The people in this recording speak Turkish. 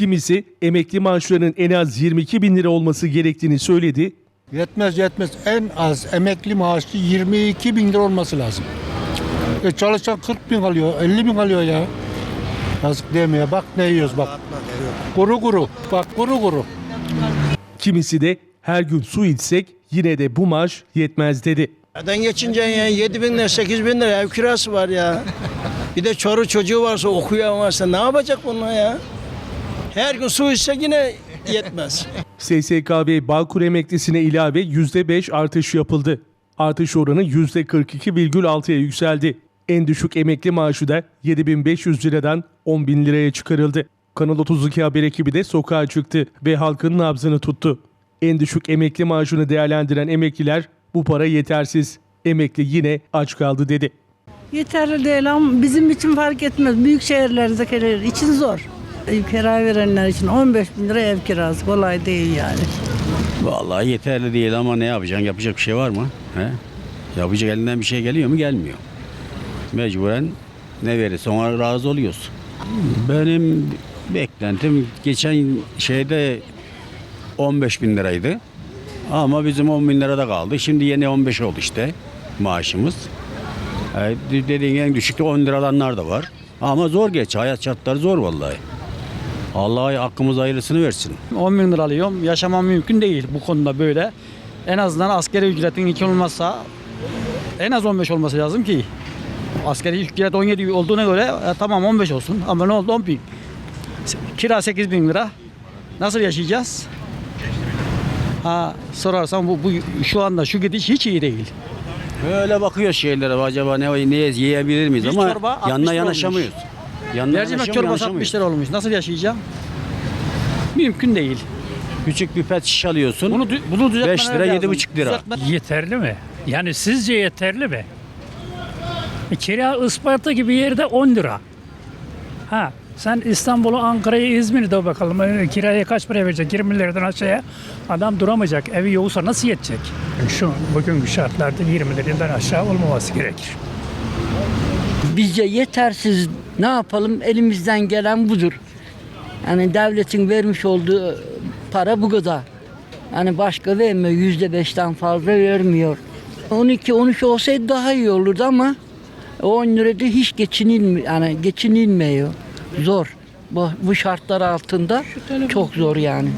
Kimisi emekli maaşlarının en az 22 bin lira olması gerektiğini söyledi. Yetmez yetmez. En az emekli maaşı 22 bin lira olması lazım. E çalışan 40 bin alıyor, 50 bin alıyor ya. Yazık değil mi ya? Bak ne yiyoruz bak. Kuru kuru. Bak kuru kuru. Kimisi de her gün su içsek yine de bu maaş yetmez dedi. Nereden geçince ya 7 bin lira 8 bin lira ev kirası var ya. Bir de çoru çocuğu varsa okuyan varsa ne yapacak bunlar ya? Her gün su içse yine yetmez. SSKB Bağkur emeklisine ilave %5 artış yapıldı. Artış oranı %42,6'ya yükseldi. En düşük emekli maaşı da 7500 liradan 10 bin liraya çıkarıldı. Kanal 32 haber ekibi de sokağa çıktı ve halkın nabzını tuttu. En düşük emekli maaşını değerlendiren emekliler bu para yetersiz. Emekli yine aç kaldı dedi. Yeterli değil ama bizim için fark etmez. Büyük şehirlerdekiler için zor. Kira verenler için 15 bin lira ev kirası kolay değil yani. Vallahi yeterli değil ama ne yapacaksın? Yapacak bir şey var mı? He? Yapacak elinden bir şey geliyor mu? Gelmiyor. Mecburen ne verirse ona razı oluyorsun. Benim beklentim geçen şeyde 15 bin liraydı. Ama bizim 10 bin lirada kaldı. Şimdi yeni 15 oldu işte maaşımız. E, dediğin en düşükte 10 lira alanlar da var. Ama zor geç. Hayat şartları zor vallahi. Allah hakkımız hayırlısını versin. 10 bin lira alıyorum. Yaşamam mümkün değil bu konuda böyle. En azından askeri ücretin iki olmazsa en az 15 olması lazım ki. Askeri ücret 17 olduğuna göre e, tamam 15 olsun ama ne oldu 10 bin. Kira 8 bin lira. Nasıl yaşayacağız? Ha sorarsan bu, bu şu anda şu gidiş hiç iyi değil. Böyle bakıyor şeylere acaba ne, ne yiyebilir miyiz Bir ama çorba 60 yanına lira yanaşamıyoruz. Yanına Mercimek yanaşamıyor- çorbası 60 yanaşamıyoruz. lira olmuş. Nasıl yaşayacağım? Mümkün değil. Küçük bir pet şiş alıyorsun. Bunu dü- bunu düzeltmeler 5 lira lazım. 7,5 lira. Düzeltme- Yeterli mi? Yani sizce yeterli mi? E, Kira Isparta gibi yerde 10 lira. Ha sen İstanbul'u, Ankara'yı, İzmir'i de bakalım. E, Kiraya kaç para verecek? 20 liradan aşağıya adam duramayacak. Evi yoksa nasıl yetecek? Şu bugünkü şartlarda 20 liradan aşağı olmaması gerekir. Bizce yetersiz ne yapalım elimizden gelen budur. Yani devletin vermiş olduğu para bu kadar. Yani başka vermiyor yüzde beşten fazla vermiyor. 12-13 olsaydı daha iyi olurdu ama 10 lirada hiç geçinilmiyor. Yani geçinilmiyor. Zor. Bu, bu şartlar altında çok zor yani.